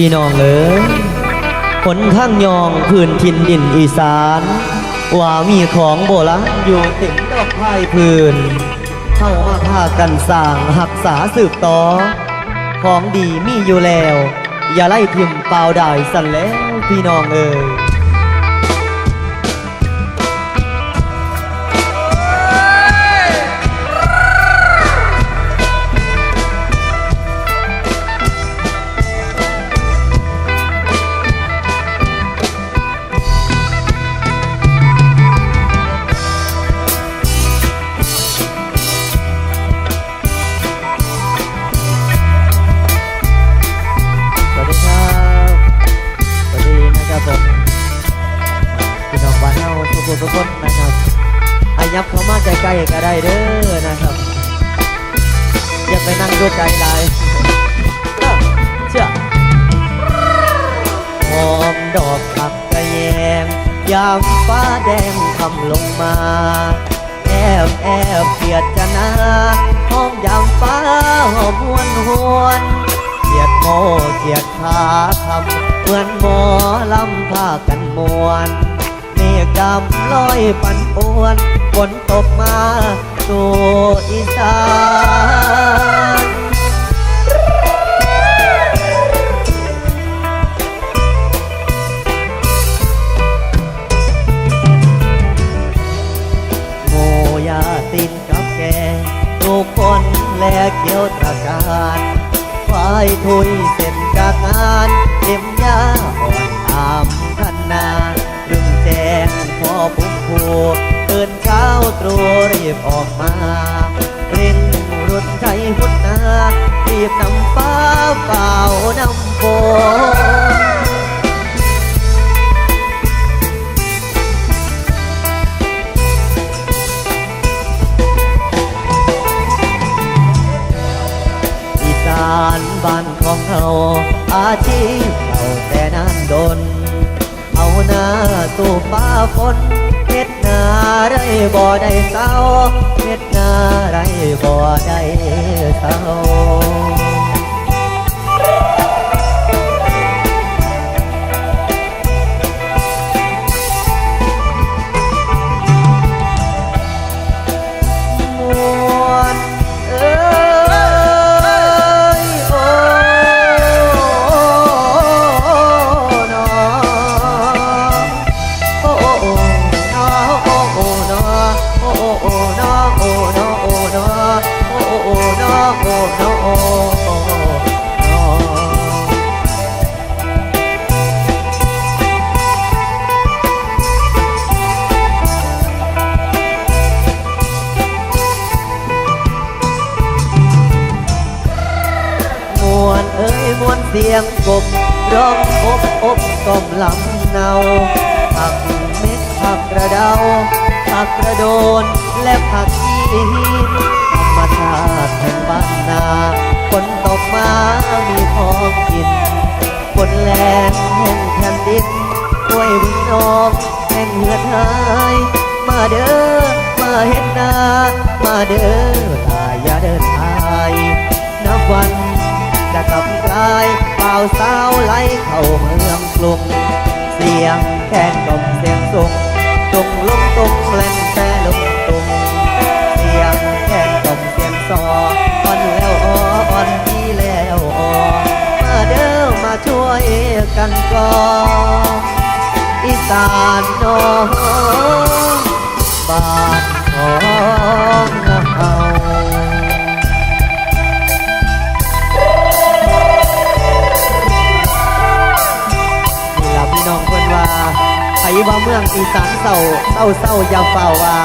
พี่น้องเอ๋ยผลข้างยองพื้นทินดินอีสาน ว่ามีของโบราณอยู่เต็มดอกไผ่พื้นเข้ามาพากันสร้างหักษาสืบต่อ ของดีมีอยู่แล้ว อย่าไล่พิมพ์เปล่าได้สั่นแล้วพี่น้องเอ๋ย มาแอบแอบเกียดจะนาห้อมยามฟ้าหอมวนหวนเกียดโมเกียดขาทำเหมือนหมอลำพากันมวนเมฆดำลอยปันป่วนฝนตกมาสู่อีสาน เดียวตระการควายทุยเส้นกากงานเล็มยาอ่อนอามคันนาดึงแจงพอพุ่มพูตื่นเช้าตรู่รีบออกมาเร่งรุดใจหุ่นนารีบนำฟ้าเฝ้านำโบ ของเราอาชีพเอาแต่นานดน เอาหน้าสู่ฟ้าฝนเฮ็ดนาไรบ่ได้เศร้าเฮ็ดนาไรบ่ได้เศร้า วนเอ้ยมวนเสียงกบร้องอบอบกลมลำเนาผักเม็ดผักกระเดาผักกระโดนและผักชีธรรมชาติแห่งบ้านนาฝนตกมามีของกินฝนแรงแห่งแผ่นดินห้วยวิงนองแห่งเหือดหายมาเด้อมาเห็นนามาเด้อตาอย่าเดินทายนับวัน จะกลับกลายเป่าสาวไหลเข้าเมืองกรุงเสียงแคนกลมเสียงสุงจงลงตรง อีสานเศร้าเศร้าเศร้าอย่าเฝ้าว่า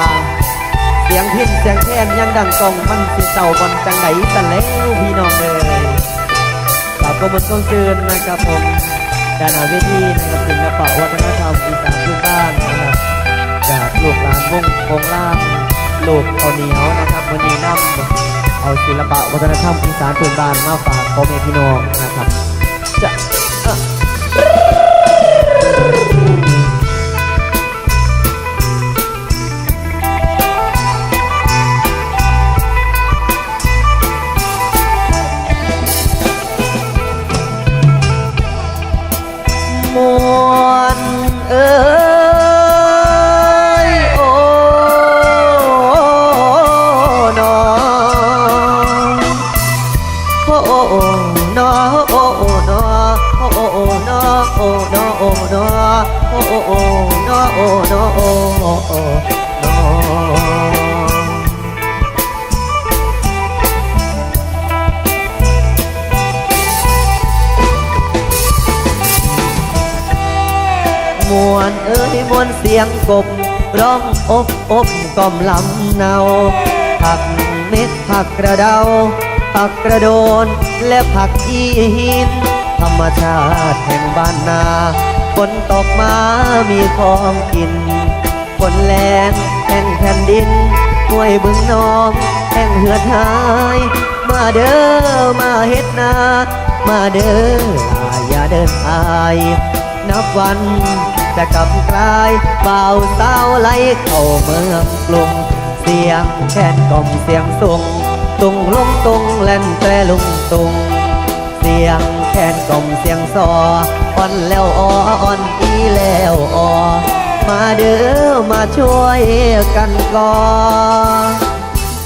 เสียงพินเสียงแคนยังดังกองมันสิเศร้าบนจังไหนสันแล้วพี่น้องเอ้ยกลับก็มันต้องชื่นนะครับผมด้านหน้าเวทีนะครับศิลปะวัฒนธรรมอีสานพื้นบ้านนะครับจากลูกหลานวงคงล่างลูกเอาเหนียวนะครับวันนี้นำเอาศิลปะวัฒนธรรมอีสานพื้นบ้านมาฝากพ่อแม่พี่น้องนะครับจะ นอโอ้นอโอโนมวนเอ้ยมวนเสียงกบ ร้องอบอบกล่อมลำเนาผักเม็ดผักกระเดาผักกระโดนและผักอีหิน ธรรมชาติแห่งบ้านนา ฝนตกมามีของกิน ฝนแรงแห่งแผ่นดินห้วยบึงนองแห่งเหือดหาย มาเด้อมาเฮ็ดนา มาเด้อลาอย่าเดินอาย นับวันจะกลับกลายเบาสาไหลเข้าเมืองกรุงเสียงแคนกล่อมเสียงส่งตุงลงตุงแล่นแตรลุงตุง เสียงแคนกล่อมเสียงซอ อ่อนแล้วอ่อนอีแล้วอ่อมาเด้อมาช่วยกันก่อน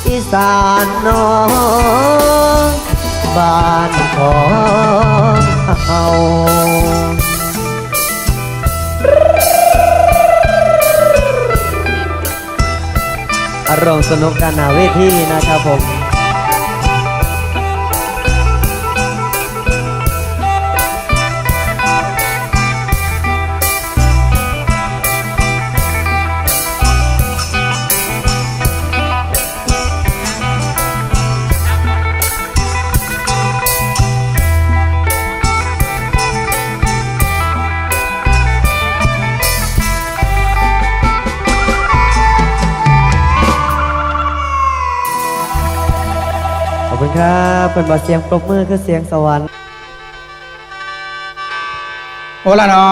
อีสานน้องบ้านของเฮาอารมณ์สนุกกันหนาเวทีนะครับผม คุณครับเป็นบาเสียงปรบมือคือเสียงสวรรค์โอละนอ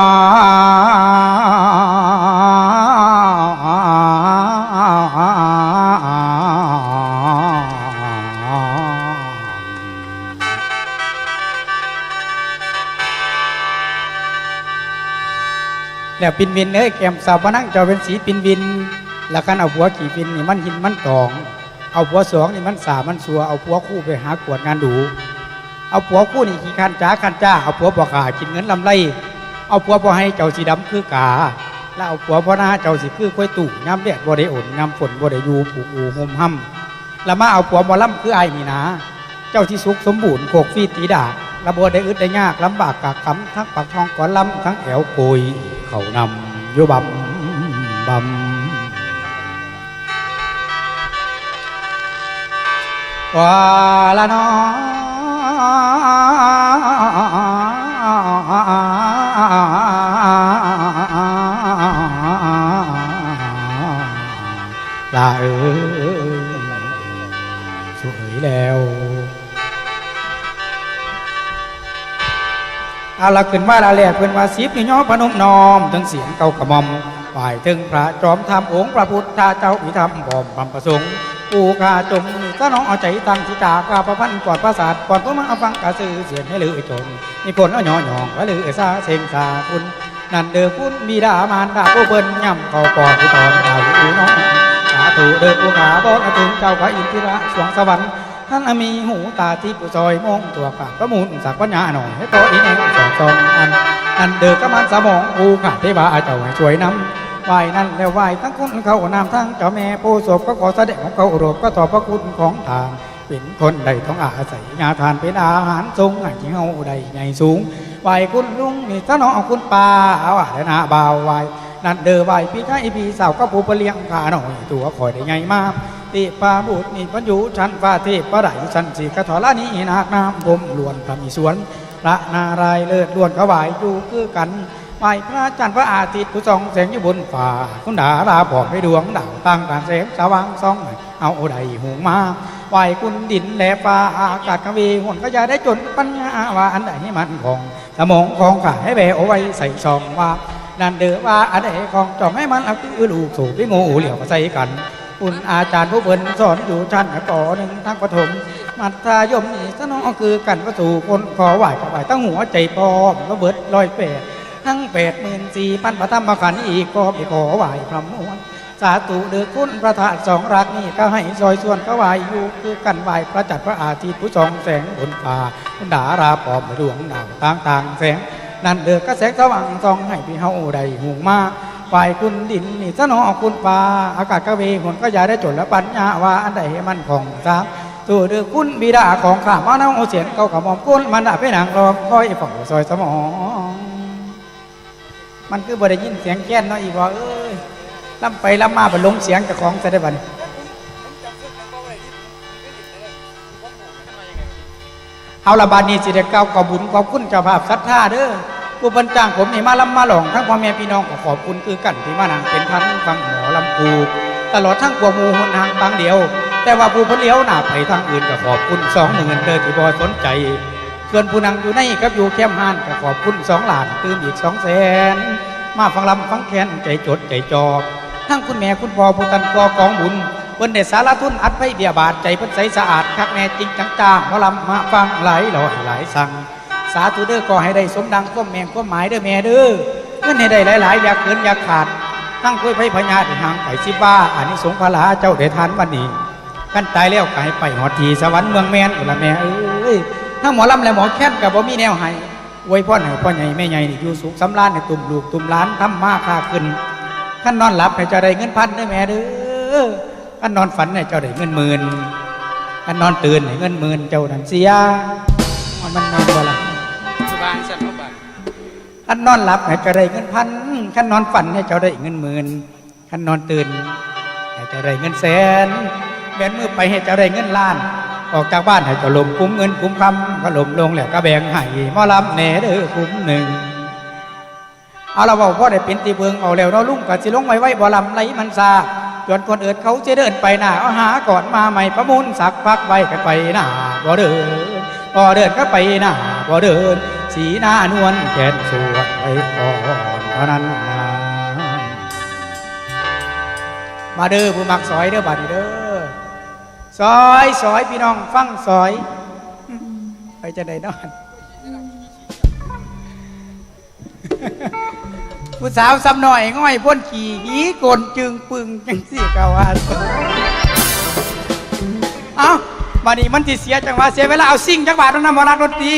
แล้วปินวินเอ้ยแกมสาวพนังเจ้าเป็นสีปินวิน แล้วกันเอาผัวขี่ปินนี่มันหินมันตอง เอาผัวสองนี่มันสามันสัวเอาผัวคู่ไปหากวดงานดู เอาผัวคู่นี่ขี้คันจ้าคันจ้าเอาผัวบ่ขากินเงินลำไรเอาผัวบ่ให้เจ้าสีดำคือกาแล้วเอาผัวบ่หน้าเจ้าสิคือกล้วยตู่ย้ำแดดบ่ได้อ่นย้ำฝนบ่ได้ยูผูกอูห่มห่ำแล้วมาเอาผัวบ่ล่ำคือไอ้นี่นะ เจ้าที่สุขสมบูรณ์โคกฟีตีดาระบ่ได้อึดได้ยากลำบากกากคำทั้งปากทองก่อนลำทั้งแอวโกยเขานำอยู่บำบำ ว่าละน้อลาเอ้ยสวยแล้วเอาละขึ้นมาละแหลกเพิ่นว่าสิบนี่ย่อพนมนอมถึงเสียงเก่ากระมอมฝ่ายถึงพระจอมธรรมองค์พระพุทธเจ้าอิธรรมบอมบำประสงค์ ปูกาจมนี่ก็น้องเอาใจตั้งที่ตากาประพันธ์ก่อนประสาทก่อนพวกมาเอาฟังกาซื้อเสียงให้ลือจนนี่ผลเอาหย่อหยองว่าลือซาเซงซาคุณนั่นเด้อคุณมีดามานดาผู้เพิ่นย่ำเข้าปอดที่ตอนดาวอูน้องสาธุเด้อผู้ขาบอกถึงเจ้าพระอินทิระสวงสวรรค์ท่านมีหูตาที่ปุซอยมองตัวกาประมูลสักปัญญาหน่อยให้ตัวอีแนวสองสองอันอันเดือกมันสมองกูขาดเทวาเจ้าให้ช่วยนำ ไหวนั่นแล้วไหวทั้งคนเขานำทั้งเจ้าแม่ผู้ศพก็ขอแสดงของเขาโรบก็ตอบพระคุณของทางเป็นคนใดต้องอาศัยยาทานเป็นอาหารทรงให้เฮาใดใหญ่สูงไหวคุณลุงนี่ถ้าน้องเอาคุณปลาเอาอะไรนาบ่าวไหวนั่นเดือไหวพี่ชายพี่สาวก็ผู้เปลี้ยงขาหน่อยตัวคอยได้ใหญ่มากติปาบุตรนี่พันอยู่ชั้นฟ้าเทพประไดชั้นสีกระถอละนี้นาคน้ำผมล้วนพระมีสวนพระนารายณ์เลิศล้วนเขาไหวอยู่คือกัน ไหวพระจันทร์พระอาทิตย์ผู้ส่องแสงอยู่บนฟ้าคุณดาราบอกให้ดวงดาวตั้งการแสงสว่างส่องเอาใดหูมาไหวคุณดินแลฟ้าอากาศกวีหุ่นก็จะได้จนปัญญาว่าอันใดให้มันคงสมองของข้าให้แบเอาไว้ใส่ซองว่านั่นเด้อว่าอันใดของจองให้มันเอาคือลูกสู่พี่งูเหลี่ยวใส่กันคุณอาจารย์ผู้เพิ่นสอนอยู่ชั้นต่อหนึ่งทั้งประถมมัธยมนี่สนองคือกันประสู่คนขอไหวขอไหวตั้งหัวใจพร้อมระเบิดลอยแปด ทั้งแปดหมื่นสี่พันพระธรรมขันธ์อีกก็ไปขอไหวพระมวลสาธุเดือคุณพระธาตุสองรักนี่ก็ให้ซอยส่วนก็ไหวอยู่คือกันไหวพระจัดพระอาทิตย์ผู้สองแสงบนฟ้าดาราปอมดวงดาวต่างๆ แสง นั่นเดือกก็แสสว่างสองให้พี่เฮาได้หูมาฝ่ายคุณดินนี่สนอคุณฟ้าอากาศกระเวหนก็ยาได้จดและปัญญาว่าอันใดให้มันของสามตัวเดือคุณบิดาของข้ามาเนาเสียนเก่ากับมอมกุนมันดาไปนางรอคอยฝ่อซอยสมอง มันคือบ่ได้ยินเสียงแก้นเนาะอีกว่าเอ้ยลำไปลำมาบรรลงเสียงเจากของจะได้บันเอาละบาดนี้สิได้ก้าวขอบุญขอบคุณเจ้าภาพศรัทธาเด้อผู้บรรจ้างผมนี่มาลำมาหลองทั้งพ่อแม่พี่น้องก็ขอบคุณคือกันที่มานังเป็นพันฟังหมอลำปูตลอดทั้งกว่ามูหนทางบางเดียว แต่ว่าผู้พเลี้ยวหน้าไปทางอื่นก็ขอบคุณสองหมื่นเด้อที่บ่สนใจ ส่วนผู้นั่งอยู่ในกับอยู่แคมฮานก็ขอบคุณสองหลานตื่นอีกสองแสนมาฟังลำฟังแคนใจจดใจจอบทั้งคุณแม่คุณพ่อผู้ตันกอกองบุญเพิ่นได้สารทุนอัดไว้เบียบาทใจเพิ่นใสสะอาดคักแน่จริงจังจ้าหมอลำมาฟังไหลหลอยหลายสั่งสาธุเด้อก็ให้ได้สมดังก้มแมงก้มหมายเด้อแม่เด้อเงินให้ได้หลายๆอยากเกินอยากขาดทั้งคุยไผพญาที่ห่างไปสิบ้าอันนี้สงส์พระลาเจ้าได้ทานวันนี้กันตายแล้วก็ให้ไปหอดทีสวรรค์เมืองแมนอุละแม่เอ้ย ถ้าหมอลำและหมอแค้นกับบ่มีแนวให้อวยพ่อให้พ่อใหญ่แม่ใหญ่นี่อยู่สุขสำราญในตุ่มลูกตุ่มหล้านทำมาค่าขึ้นขั้นนอนหลับให้เจ้าได้เงินพันเด้อแม่เด้อขั้นนอนฝันให้เจ้าได้เงินหมื่นขั้นนอนตื่นให้เงินหมื่นเจ้านั่นเสียมันมันนอนบ่ล่ะสบายสันพบันขันนอนหลับให้เจ้าได้เงินพันขันนอนฝันให้เจ้าได้เงินหมื่นขันนอนตื่นให้เจ้าได้เงินแสนแบนมือไปให้เจ้าได้เงินล้าน ออกจากบ้านให้เจ้าลมคุ้มเงินคุ้มคำก็ลมลงแล้วก็แบ่งให้มอลำแหน่เด้อคุ้มหนึ่งเอาละเว่าพ่อได้เป็นตีเบิงเอาแล้วเนาลุงก็สิลงไว้ไว้บ่ลำไรมันซาจนคนอื่นเขาจะเดินไปหน้าเอาหาก่อนมาใหม่ประมูลสักพักไว้กันไปหน้าบ่เดินบ่เดินก็ไปหน้าบ่เดิน สีหน้านวลแขนสวยไปก่อนเท่านั้นนะมาเด้อผู้มักซอยเด้อบัดนี้เด้อ ซอยซอยพี่น้องฟังซอยไปจะได้นอนผู้สาวซ้ำหน่อยง่อยพ่นขี่หีโกนจึงปึงจังสี่กาวาเอ้าบัดนี้มันจีเสียจังหวะเสียเวลาเอาซิ่งจังหวะต้องนำมารักดนตรี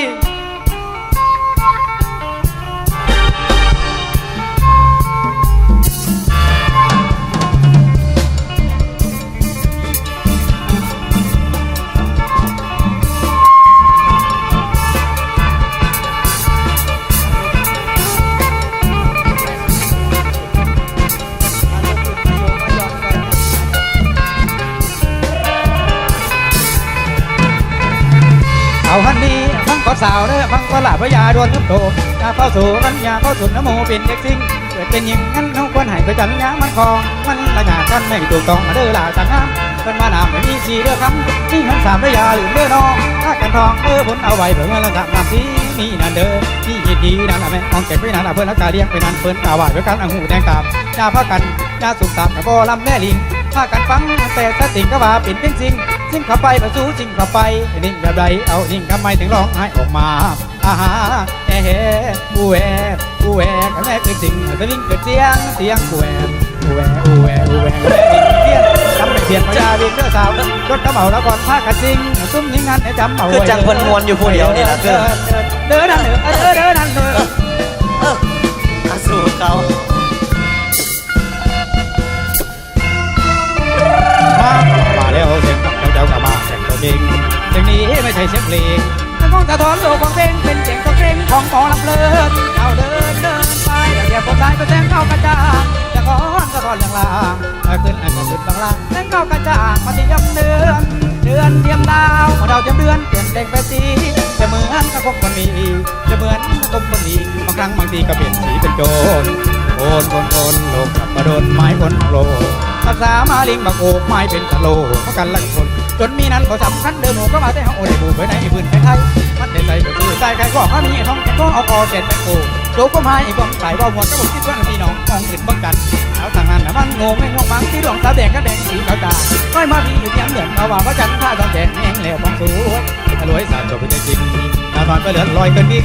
วนน้ำโตยาเข้าสู่กันยาเข้าสุนน้ำโมเป็นเด็กสิ่งเกิดเป็นหญิงงั้นน้องควรให้ไปจันยามันคอง มันละหยาดกันไม่ถูกต้องมาเด้อหลาสังงามเป็นมาหนามไม่มีสีเด้อคำนี่หันสามระยาหรือเด้อน้องถ้ากันทองเออผลเอาไว้เผื่อเมื่อละสามน้ำสีมีนั่นเด้อที่ยินดีนั่นละแม่มองเก็บไว้นั่นละเพื่อนละกาเลี้ยงไปนั่นเพื่อนกาหว่าด้วยกันอังหูแดงตามยาพักกันยาสุกตามกับบ่ลำแม่ลิงากันฟังแต่ถ้าสิ่งก็ว่าเป็นเพียงสิ่งสิ่งเข้าไปประสู้สิ่งเข้าไปนิ่งแบบใดเอานิ่งทำไมถึงร้องไห้ออกมาอาฮาแอะแฮบูแหวบูแหวกันแม่เกิดสิ่งสวิ่งเกิดเสียงเสียงบูแหวบูแหวบูแหวบูแหวแม่ดิ่งเพี้ยนจำไม่เพียนพญาวิ่งเด้อสาวรถกระเป๋าแล้วก่อนพากันสิ่งซุ่มนิ่งงานให้จำเอาไว้คือจังพิ่นมวนอยู่ผู้เดียวนี่ล่ะคือเด้อนั่นเด้อเด้อเด้อนั่นเด้อเอออาสู่เขา มามาแล้วเสียงกับเจ้ากับมาเสียงตัวเองเสียงนี้ไม่ใช่เสียงเพลงมันของสะท้อนโลกของเพลงเป็นเสียงตัวเพลงของหมอลำเลิศเอาเดินเดินไปเดี๋ยวผมได้ไปแสงเข้ากระจ่างจะขอสะท้อนอย่างลางเอาขึ้นอันขึ้นบางลางแสงเข้ากระจ่างมาที่ยำเดือนเดือนเทียมดาวเมื่อดาวเทียมเดือนเปลี่ยนแดงไปสีจะเหมือนกับพวกคนมีจะเหมือนกับคนดีบางครั้งบางทีก็เปลี่ยนสีเป็นโจรโอนโอนโอนโลกกลับมาโดนไม้คนโล ภาษามาลิงบักโอกไม้เป็นกะโหลเพราะกันละคน จนมีนั้นพอสำคัญเดิมหมูก็มาแต่ห้องโอได้บูไปในพื้นไทยไทยมันได้ใส่ไปคือใส่ไก่ก็เขามีท้องแกก็เอาคอเจ็ดไปโกโจก็มาไอ้กองใส่ว่าหมดก็บอกคิดว่าพี่น้องมองขึ้นบังกันเอาทางนั้นะมันงงไม่งงมังที่ดวงตาแดงก็แดงสีขาวตาไม่มาพี่อยู่เพียงเหมือนมาว่าพระจันทร์ท่าดองแดงแหงแล้วมองสวยรวยสาดจบไปจริงตาบานก็เหลือลอยเกินวิ่ง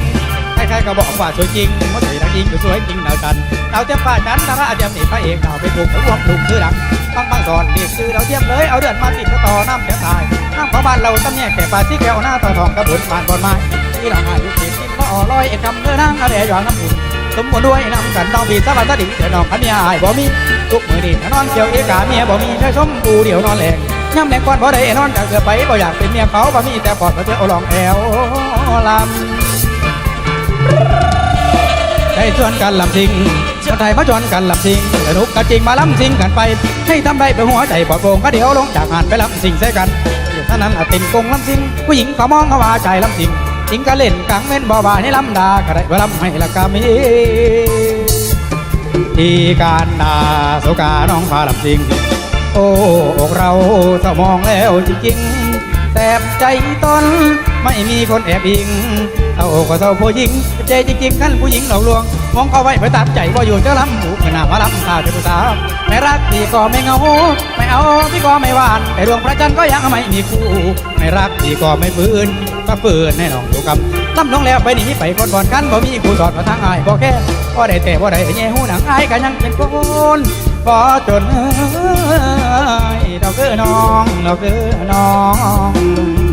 ใครๆก็บอกว่าสวยจริงมดสีดังจริงสวยจริงดาวจันทร์ดาวเทียมฟ้าจันทร์ดาราเทียมนี่พระเอกดาวไปถูกรวมถูกชื่อดังบางบางสอนเรียกชื่อดาวเทียมเลยเอาเดือนมาติดก็ต่อน้ำเสียตายน้ำของบ้านเราตำแยกแต่ปลาที่แก้วหน้าต่อทองกระบุนบานบอนไม้ที่เราหาลูกศิษย์กินก็อ่อลอยเอ็ดคำเนื้อนั่งอะไรหยองน้ำอุ่นสมบูรณ์ด้วยน้ำกันน้องบีสะบัดสะดิเดี๋ยวน้องขันยาอายบ่มีทุกมือดีนอนเกี่ยวเอกาเมียบ่มีเธอชมปูเดี๋ยวนอนแหลกย่ำแหลกก่อนบ่ได้นอนจากเสือไปบ่อยากเป็นเมียเขาบ่มีแต่ปอดมาเธอเอาลองแอวลำ ได้ชวนกันลำสิงคนไทยมาชวนกันลำสิงสนุกกันจริงมาลำสิงกันไป ให้ทำได้ไปหัวใจปลอดโปร่งก็เดี๋ยวลงจากงานไปลำสิงใส่กันอยู่ท่านั้นอตินกงลำสิง ผู้หญิงเขามองเขาว่าใจลำสิงจริงก็เล่นกลางเม่นบ่บ่าให้ลำดาก็ได้ว่าลำให้ละกามีที่การดาสุกาน้องพาลำสิง โอ้อกเราถ้ามองแล้วจริงๆแสบใจตน ไม่มีคนแอบอิงเท่าก็เท่าผู้หญิงใจจริงๆกันผู้หญิงหลอกลวง มองเขาไว้ไปตามใจว่าอยู่จะลำบุกไม่น่ามาลำตาเป็นผู้สาวไม่รักพี่ก็ไม่เหงา ไม่เอาพี่ก็ไม่หวาน แต่ดวงพระจันทร์ก็ยังไม่มีคู่ไม่รักพี่ก็ไม่ปืนก็ปืนให้น้องดูกำลำน้องแล้วไปหนีไปคนบ่อนกันบ่มีคู่สอดมาทางอายบ่แค่บ่ได้แต่บ่ได้แง่หูหนังอายก็ยังเป็นคนพอจนเอ้ยเราคือน้องเราคือน้อง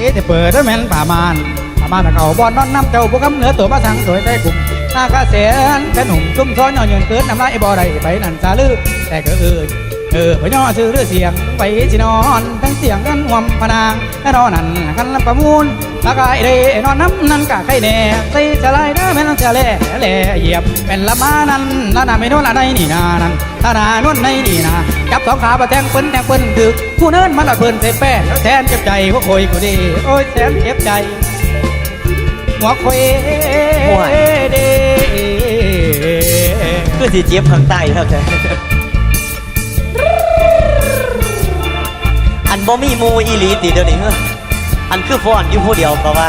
เอ๊ะแต่เปิดแล้วแม่นป่ามานป่ามานแต่เขาบอนนอนน้ำเจ้าพวกกำเหนือตัวมาสั่งสวยแต่กลุ่มหน้ากระเสียนแค่หนุ่มซุ่มซ้อนย่อเยินเกิดน้ำลายบ่อใดไปนั่นสาลือแต่ก็เอื่นเออพย่อซื้อเรือเสียงไปสินอน ทั้งเสียงกันหวมพนางแน่นอนนั่นกันลำประมูล ปากายเดนอนน้ำนั่นกะไข่แน่ใส่สลายเด้อแม่นเสียแล่แล่เหยียบเป็นละมานั่นละนาไม่โน่นละใดนี่นานั่นถ้านานวลในนี่นาจับสองขาประแทงเปิ้นแทงเปิ้นถึกผู้เนินมันละเปิ้นเสแป้แล้วแทนเจ็บใจพวกคอยกูดีโอ้ยแทนเจ็บใจหัวคอยห่วยเด้คือสีเจี๊ยบข้างใต้แล้วแท้อันบ่มีมูอีลีติเดี๋ยวนี้เฮ้ อันคือฟ้อนอยู่ผู้เดียวก็ว่า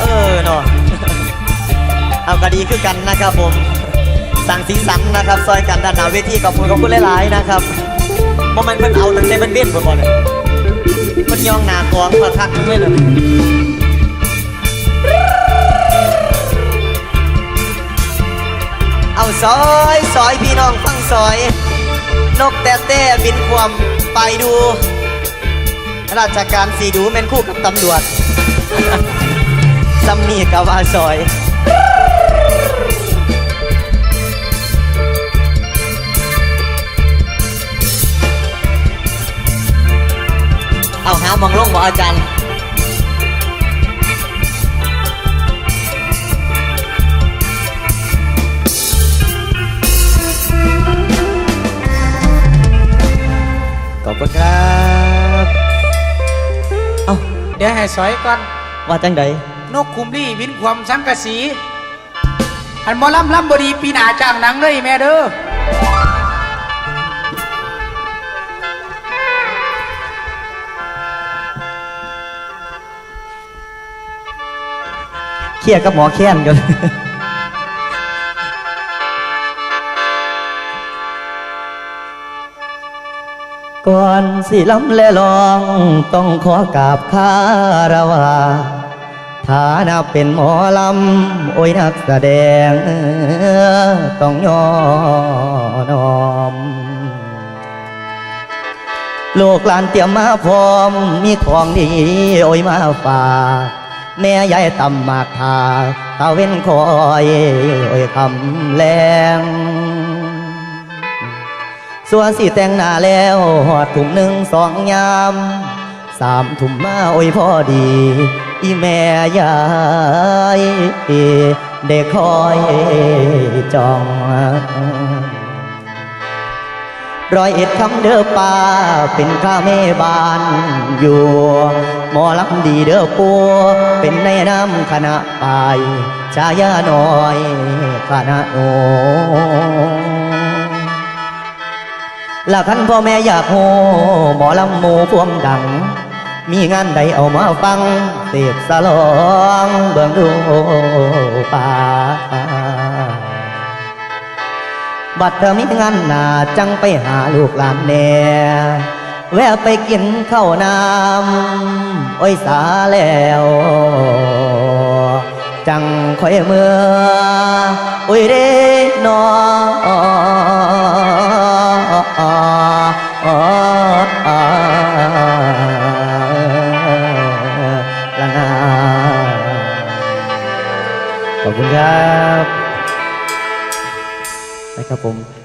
เออเนาะเอาก็ดีคือกันนะครับผม สั่งสีสันนะครับซอยกันด้านหน้าเวทีขอบคุณขอบคุณหลายๆนะครับบ่แมันเพิ่นเอาตั้งแต่มันเบี้ยนบ่บ่เลยเพิ่นยองหน้ากองพระคักนึงเลยเนาะเอาซอยซอยพี่น้องฟังซอย นกแต่แต่บินความไปดู ราชการสีดูแม่นคู่กับตำรวจซัมมี่กับวาซอยเอาหามองลงบ่อาจารย์ขอบคุณครับ เอ้าเดี๋ยวให้สอยก่อน ว่าจังใดนกคุมลี่วินความสังกะสี อันหมอลำลำบดีปีหนาจ้างหนังเลยแม่เด้อเครียดกับหมอแค้นกัน ก่อนสิล้ำและลองต้องขอกราบคารวาฐานะเป็นหมอลำโอ้ยนักแสดงต้องย่อนอมลูกหลานเตรียมมาพร้อมมีของดีโอ้ยมาฝากแม่ยายตำหมากทาตาเว้นคอยโอ้ยคำแรง ส่วนสิแต่งหน้าแล้วหอดถุ่มหนึ่งสองยามสามถุ่มมาโอ้ยพอดี อีแม่ยายเด็กคอยจองรอยเอ็ดคำเด้อป่าเป็นข้าแม่บ้านอยู่หมอลำดีเด้อปัวเป็นในน้ำคณะปชายาน้อยคณะโน ละคันพ่อแม่อยากโหหมอลำหมูพวมดัง มีงานใดเอามาฟังเสพสลองเบื้องดูป่าบัดเธอมีงานหนาจังไปหาลูกหลานแน่แวะไปกินข้าวน้ำโอ้ยสาแล้วจังคอยเมื่อโอ้ยเด้นอ ละนาขอบคุณครับนะครับผม